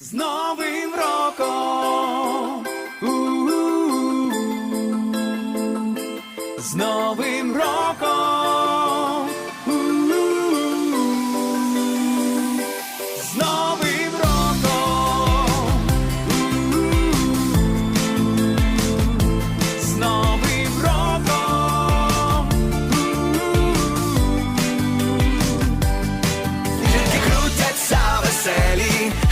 З Новим роком!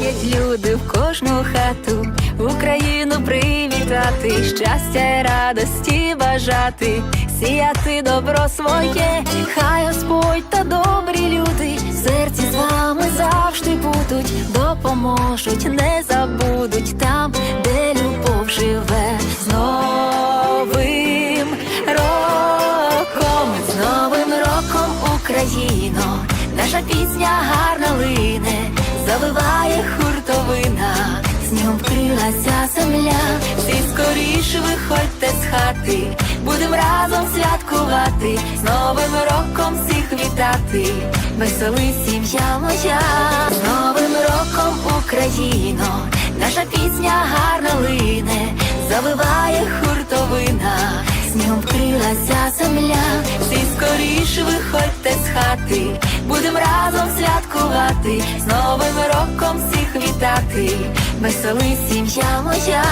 Ходять люди в кожну хату, Україну привітати, щастя радості бажати, сіяти добро своє, хай Господь та добрі люди, серці з вами завжди будуть, допоможуть, не забудуть там, де любов живе. З новим роком, з новим роком Україно, наша пісня гарна лине, завиває хуртовина, снігом вкрилася земля, всі скоріше виходьте з хати, будем разом святкувати, з новим роком всіх вітати, весели сім'я моя, з новим роком Україно, наша пісня гарна лине, завиває хуртовина, снігом вкрилася земля, всі скоріше виходьте хати, будем разом святкувати, з новим роком всіх вітати, веселий сім'я моя.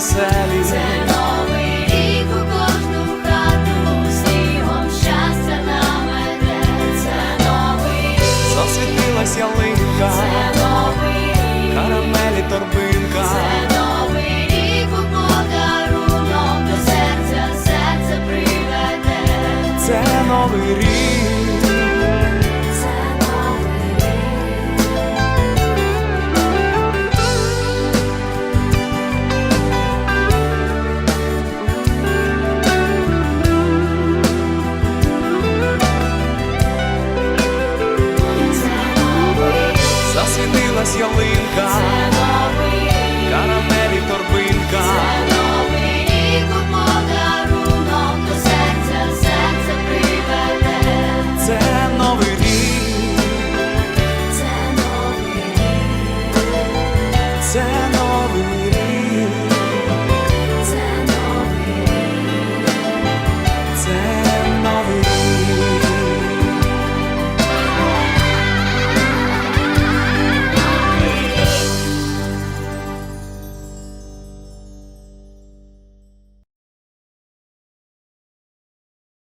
Жарти веселі.